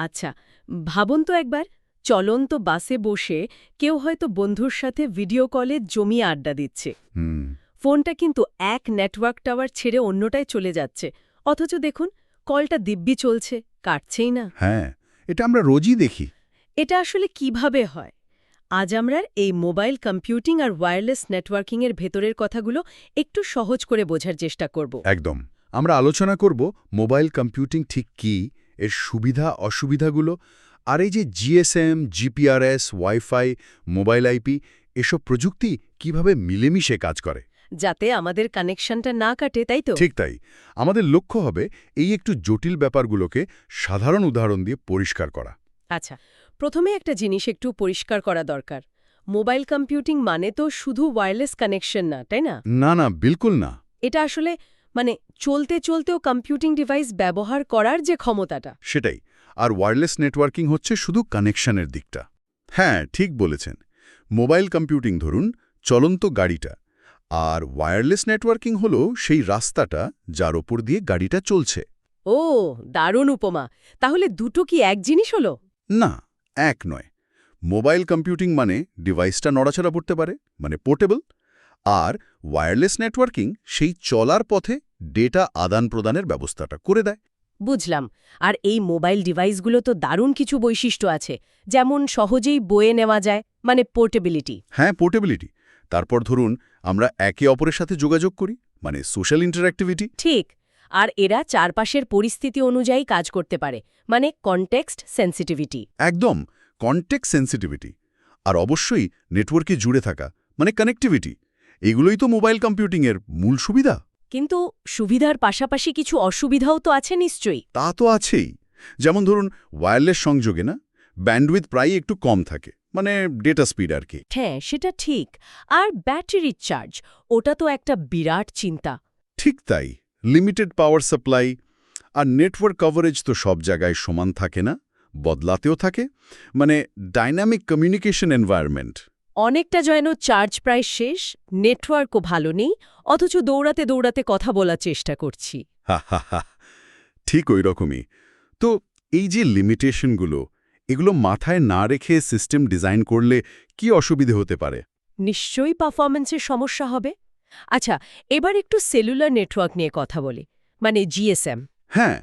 আচ্ছা ভাবুন তো একবার চলন্ত বাসে বসে কেউ হয়তো বন্ধুর সাথে ভিডিও কলে জমিয়ে আড্ডা দিচ্ছে। ফোনটা কিন্তু এক নেটওয়ার্ক টাওয়ার ছেড়ে অন্যটায় চলে যাচ্ছে। অথচ দেখুন কলটা দিব্যি চলছে কাটছেই না। হ্যাঁ এটা আমরা রোজই দেখি। এটা আসলে কীভাবে হয়? আজ আমরা এই মোবাইল কম্পিউটিং আর ওয়্যারলেস নেটওয়ার্কিংয়ের ভেতরের কথাগুলো একটু সহজ করে বোঝার চেষ্টা করব। একদম। আমরা আলোচনা করব মোবাইল কম্পিউটিং ঠিক কি এর সুবিধা অসুবিধাগুলো আর এই যে GSM GPRS wifi mobile IP এসব প্রযুক্তি কীভাবে মিলেমিশে কাজ করে? যাতে আমাদের কানেকশনটা না কাটে তাই তো? ঠিক তাই। আমাদের লক্ষ্য হবে এই একটু জটিল ব্যাপারগুলোকে সাধারণ উদাহরণ দিয়ে পরিষ্কার করা। আচ্ছা প্রথমে একটা জিনিস একটু পরিষ্কার করা দরকার। মোবাইল কম্পিউটিং মানে তো শুধু ওয়্যারলেস কানেকশন না তাই না? না না বিলকুল না। এটা আসলে মানে চলতে চলতেও কম্পিউটিং ডিভাইস ব্যবহার করার যে ক্ষমতাটা। সেটাই। আর ওয়্যারলেস নেটওয়ার্কিং হচ্ছে শুধু কানেকশনের দিকটা। হ্যাঁ ঠিক বলেছেন। মোবাইল কম্পিউটিং ধরুন চলন্ত গাড়িটা। আর ওয়্যারলেস নেটওয়ার্কিং হল সেই রাস্তাটা যার ওপর দিয়ে গাড়িটা চলছে। ও দারুণ উপমা। তাহলে দুটো কি এক জিনিস হলো? না এক নয়। মোবাইল কম্পিউটিং মানে ডিভাইসটা নড়াচড়া পড়তে পারে মানে পোর্টেবল আর ওয়্যারলেস নেটওয়ার্কিং সেই চলার পথে ডেটা আদান প্রদানের ব্যবস্থাটা করে দেয়। বুঝলাম। আর এই মোবাইল ডিভাইসগুলো তো দারুণ কিছু বৈশিষ্ট্য আছে যেমন সহজেই বয়ে নেওয়া যায় মানে পোর্টেবিলিটি হ্যাঁ পোর্টেবিলিটি তারপর ধরুন আমরা একে অপরের সাথে যোগাযোগ করি মানে সোশ্যাল ইন্টারঅ্যাক্টিভিটি ঠিক। আর এরা চারপাশের পরিস্থিতি অনুযায়ী কাজ করতে পারে মানে কনটেক্সট সেন্সিটিভিটি একদম কন্টেক্ট সেন্সিটিভিটি আর অবশ্যই নেটওয়ার্কে জুড়ে থাকা মানে কানেক্টিভিটি এগুলোই তো মোবাইল কম্পিউটিংয়ের মূল সুবিধা। কিন্তু সুবিধার পাশাপাশি কিছু অসুবিধাও তো আছে নিশ্চয়ই। তা তো আছেই। যেমন ধরুন ওয়্যারলেস সংযোগে না ব্যান্ডউইথ প্রায়ই একটু কম থাকে মানে ডেটা স্পিড আর কি। হ্যাঁ সেটা ঠিক। আর ব্যাটারির চার্জ ওটা তো একটা বিরাট চিন্তা। ঠিক তাই। লিমিটেড পাওয়ার সাপ্লাই আর নেটওয়ার্ক কভারেজ তো সব জায়গায় সমান থাকে না বদলাতেও থাকে মানে ডাইনামিক কমিউনিকেশন এনভায়রনমেন্ট অনেকটা যেন চার্জ প্রায় শেষ নেটওয়ার্কও ভালো নেই অথচ দৌড়াতে দৌড়াতে কথা বলার চেষ্টা করছি। ঠিক ওই রকমই। তো এই যে লিমিটেশনগুলো এগুলো মাথায় না রেখে সিস্টেম ডিজাইন করলে কি অসুবিধে হতে পারে? নিশ্চয়ই পারফরমেন্সের সমস্যা হবে। আচ্ছা এবার একটু সেলুলার নেটওয়ার্ক নিয়ে কথা বলি মানে জিএসএম। হ্যাঁ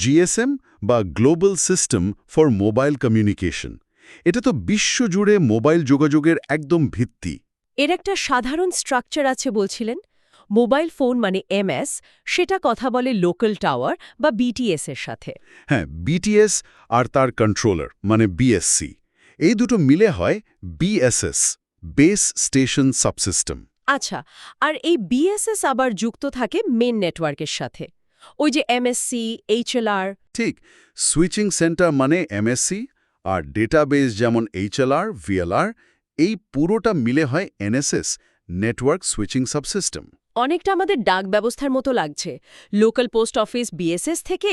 জিএসএম বা global system for mobile communication. এটা তো বিশ্বজুড়ে মোবাইল যোগাযোগের একদম ভিত্তি। এর একটা সাধারণ স্ট্রাকচার আছে বলছিলেন মোবাইল ফোন মানে এমএস সেটা কথা বলে লোকাল টাওয়ার বা বিটিএস এর সাথে। হ্যাঁ বিটিএস আর তার কন্ট্রোলার মানে বিএসসি। এই দুটো মিলে হয় বিএসএস বেস স্টেশন সাবসিস্টেম। আচ্ছা আর এই বিএসএস আবার যুক্ত থাকে মেন নেটওয়ার্কের সাথে। ওই যে এমএসসি এইচএলআর। ঠিক সুইচিং সেন্টার মানে এমএসসি আর ডেটাবেস যেমন এইচএলআর ভিএলআর এই পুরোটা মিলে হয় এনএসএস নেটওয়ার্ক সুইচিং সাবসিস্টেম অনেকটা আমাদের ডাক ব্যবস্থার মতো লাগছে। লোকাল পোস্ট অফিস বিএসএস থেকে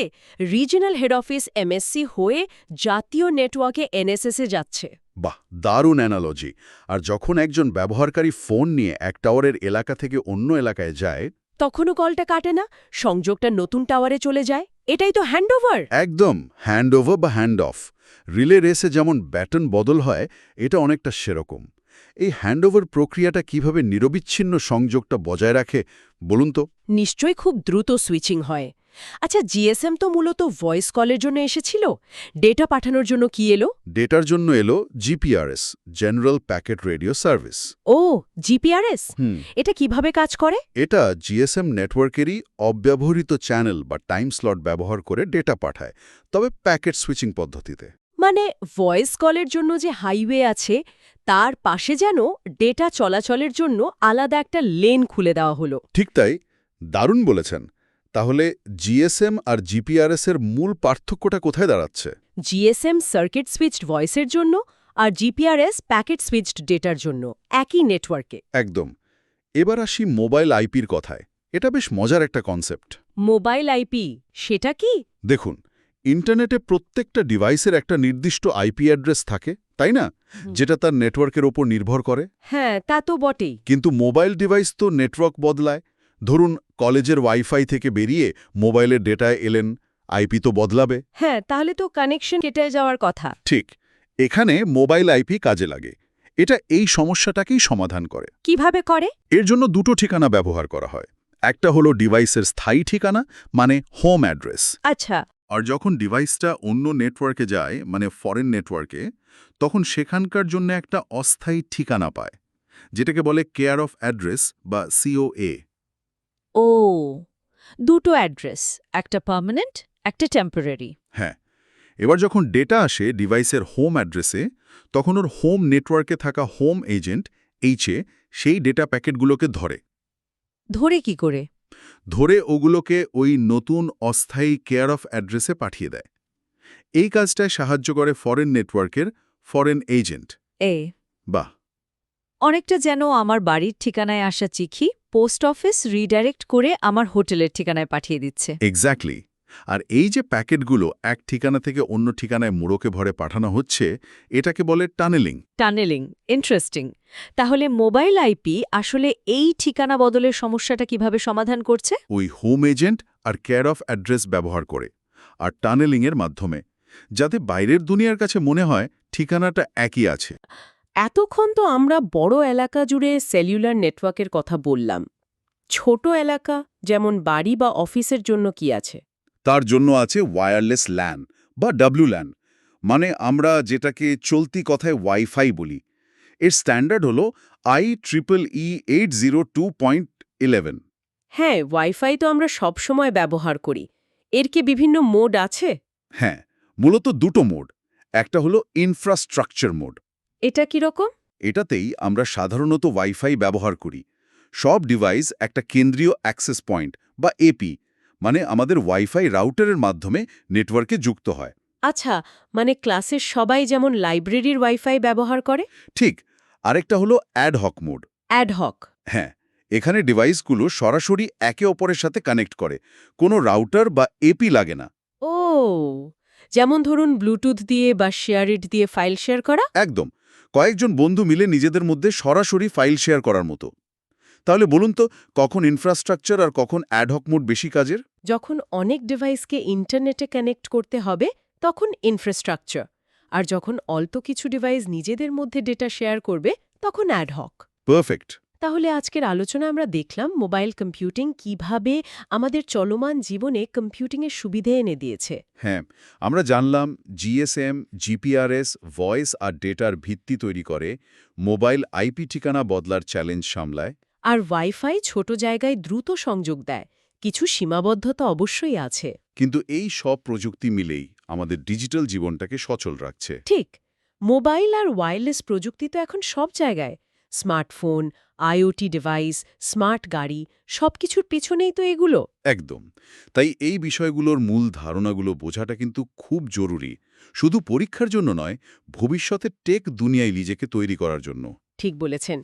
রিজিনাল হেড অফিস এমএসসি হয়ে জাতীয় নেটওয়ার্কে এনএসএসে যাচ্ছে। বাহ দারুণ অ্যানালজি আর যখন একজন ব্যবহারকারী ফোন নিয়ে এক টাওয়ারের এলাকা থেকে অন্য এলাকায় যায় তখনও কলটা কাটে না সংযোগটা নতুন টাওয়ারে চলে যায়। এটাই তো হ্যান্ডওভার একদম হ্যান্ড ওভার বা হ্যান্ড অফ রিলে রেসে যেমন ব্যাটন বদল হয় এটা অনেকটা সেরকম। এই হ্যান্ডওভার প্রক্রিয়াটা কীভাবে নিরবিচ্ছিন্ন সংযোগটা বজায় রাখে বলুন তো? নিশ্চয়ই খুব দ্রুত সুইচিং হয়। আচ্ছা জিএসএম তো মূলত ভয়েস কলের জন্য এসেছিল। ডেটা পাঠানোর জন্য কি এলো? ডেটার জন্য এলো GPRS general packet radio service ও জিপিআরএস? এটা কীভাবে কাজ করে? এটা জিএসএম নেটওয়ার্কেরই অব্যবহৃত চ্যানেল বা টাইম স্লট ব্যবহার করে ডেটা পাঠায় তবে প্যাকেট সুইচিং পদ্ধতিতে। মানে ভয়েস কলের জন্য যে হাইওয়ে আছে তার পাশে যেন ডেটা চলাচলের জন্য আলাদা একটা লেন খুলে দেওয়া হলো। ঠিক তাই দারুণ বলেছেন। তাহলে জিএসএম আর জিপিআরএস এর মূল পার্থক্যটা কোথায় দাঁড়াচ্ছে? জিএসএম সার্কিট সুইচড ভয়েসের জন্য আর জিপিআরএস প্যাকেট সুইচড ডেটার জন্য একই নেটওয়ার্কে একদম। এবার আসি মোবাইল আইপির কথায়। এটা বেশ মজার একটা কনসেপ্ট মোবাইল আইপি সেটা কি? দেখুন ইন্টারনেটে প্রত্যেকটা ডিভাইসের একটা নির্দিষ্ট আইপি অ্যাড্রেস থাকে তাই না? যেটা তার নেটওয়ার্কের ওপর নির্ভর করে। হ্যাঁ তা তো বটেই। কিন্তু মোবাইল ডিভাইস তো নেটওয়ার্ক বদলায়। ধরুন কলেজের ওয়াইফাই থেকে বেরিয়ে মোবাইলের ডেটায় এলেন আইপি তো বদলাবে। হ্যাঁ তাহলে তো কানেকশন কেটে যাওয়ার কথা। ঠিক এখানে মোবাইল আইপি কাজে লাগে। এটা এই সমস্যাটাকেই সমাধান করে। কীভাবে করে? এর জন্য দুটো ঠিকানা ব্যবহার করা হয়। একটা হলো ডিভাইসের স্থায়ী ঠিকানা মানে হোম অ্যাড্রেস। আচ্ছা। আর যখন ডিভাইসটা অন্য নেটওয়ার্কে যায় মানে ফরেন নেটওয়ার্কে তখন সেখানকার জন্য একটা অস্থায়ী ঠিকানা পায় যেটাকে বলে কেয়ার অফ অ্যাড্রেস বা সিওএ ও দুটো অ্যাড্রেস একটা পার্মানেন্ট একটা টেম্পোরারি। হ্যাঁ এবার যখন ডেটা আসে ডিভাইসের হোম অ্যাড্রেসে তখন ওর হোম নেটওয়ার্কে থাকা হোম এজেন্ট এইচে সেই ডেটা প্যাকেটগুলোকে ধরে। ধরে কি করে? ধরে ওগুলোকে ওই নতুন অস্থায়ী কেয়ার অফ অ্যাড্রেসে পাঠিয়ে দেয়। এই কাজটায় সাহায্য করে ফরেন নেটওয়ার্কের ফরেন এজেন্ট। এ বাহ! অনেকটা যেন আমার বাড়ির ঠিকানায় আসা চিঠি। পোস্ট অফিস রিডাইরেক্ট করে আমার হোটেলের ঠিকানায় পাঠিয়ে দিচ্ছে। এক্স্যাক্টলি আর এই যে প্যাকেটগুলো এক ঠিকানা থেকে অন্য ঠিকানায় মুড়োকে ভরে পাঠানো হচ্ছে এটাকে বলে টানেলিং। টানেলিং ইন্টারেস্টিং তাহলে মোবাইল আইপি আসলে এই ঠিকানা বদলের সমস্যাটা কীভাবে সমাধান করছে? ওই হোম এজেন্ট আর কেয়ার অফ অ্যাড্রেস ব্যবহার করে আর টানেলিংয়ের মাধ্যমে যাতে বাইরের দুনিয়ার কাছে মনে হয় ঠিকানাটা একই আছে। এতক্ষণ তো আমরা বড় এলাকা জুড়ে সেলুলার নেটওয়ার্কের কথা বললাম। ছোট এলাকা যেমন বাড়ি বা অফিসের জন্য কি আছে? তার জন্য আছে ওয়্যারলেস ল্যান বা ডাব্লু ল্যান। মানে আমরা যেটাকে চলতি কথায় ওয়াইফাই বলি। এর স্ট্যান্ডার্ড হলো I triple E eight zero two point eleven. হ্যাঁ ওয়াইফাই তো আমরা সব সময় ব্যবহার করি। এর কি বিভিন্ন মোড আছে? হ্যাঁ মূলত দুটো মোড। একটা হলো ইনফ্রাস্ট্রাকচার মোড। এটা কীরকম এটাতেই আমরা সাধারণত ওয়াইফাই ব্যবহার করি। সব ডিভাইস একটা কেন্দ্রীয় অ্যাক্সেস পয়েন্ট বা এপি মানে আমাদের ওয়াইফাই রাউটারের মাধ্যমে নেটওয়ার্কে যুক্ত হয়। আচ্ছা মানে ক্লাসের সবাই যেমন লাইব্রেরির ওয়াইফাই ব্যবহার করে? ঠিক আরেকটা হলো অ্যাডহক মোড অ্যাডহক হ্যাঁ এখানে ডিভাইসগুলো সরাসরি একে অপরের সাথে কানেক্ট করে। কোনো রাউটার বা এপি লাগে না। ও যেমন ধরুন ব্লুটুথ দিয়ে বা শেয়ারিট দিয়ে ফাইল শেয়ার করা? একদম কয়েকজন বন্ধু মিলে নিজেদের মধ্যে সরাসরি ফাইল শেয়ার করার মতো। তাহলে বলুন তো কখন ইনফ্রাস্ট্রাকচার আর কখন অ্যাডহক মোড বেশি কাজের? যখন অনেক ডিভাইসকে ইন্টারনেটে কানেক্ট করতে হবে তখন ইনফ্রাস্ট্রাকচার আর যখন অল্প কিছু ডিভাইস নিজেদের মধ্যে ডেটা শেয়ার করবে তখন অ্যাডহক পারফেক্ট তাহলে আজকের আলোচনা আমরা দেখলাম মোবাইল কম্পিউটিং কীভাবে আমাদের চলমান জীবনে কম্পিউটিংয়ের সুবিধে এনে দিয়েছে। হ্যাঁ আমরা জানলাম জিএসএম জিপিআরএস ভয়েস আর ডেটার ভিত্তি তৈরি করে মোবাইল আইপি ঠিকানা বদলার চ্যালেঞ্জ সামলায়। আর ওয়াইফাই ছোট জায়গায় দ্রুত সংযোগ দেয় কিছু সীমাবদ্ধতা অবশ্যই আছে। কিন্তু এই সব প্রযুক্তি মিলেই আমাদের ডিজিটাল জীবনটাকে সচল রাখছে। ঠিক মোবাইল আর ওয়্যারলেস প্রযুক্তি তো এখন সব জায়গায় স্মার্টফোন আইওটি ডিভাইস স্মার্ট গাড়ি সবকিছুর পেছনেই তো এগুলো। একদম। তাই এই বিষয়গুলোর মূল ধারণাগুলো বোঝাটা কিন্তু খুব জরুরি। শুধু পরীক্ষার জন্য নয় ভবিষ্যতে টেক দুনিয়ায় নিজেকে তৈরি করার জন্য। ঠিক বলেছেন।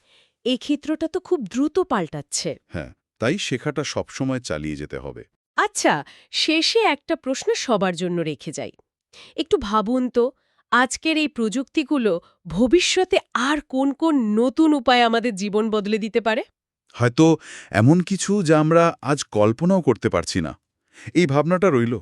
এই ক্ষেত্রটা তো খুব দ্রুত পাল্টাচ্ছে। হ্যাঁ তাই শেখাটা সবসময় চালিয়ে যেতে হবে। আচ্ছা শেষে একটা প্রশ্ন সবার জন্য রেখে যাই। একটু ভাবুন তো আজকের এই প্রযুক্তিগুলো ভবিষ্যতে আর কোন কোন নতুন উপায় আমাদের জীবন বদলে দিতে পারে? হয়তো এমন কিছু যা আমরা আজ কল্পনাও করতে পারছি না। এই ভাবনাটা রইল।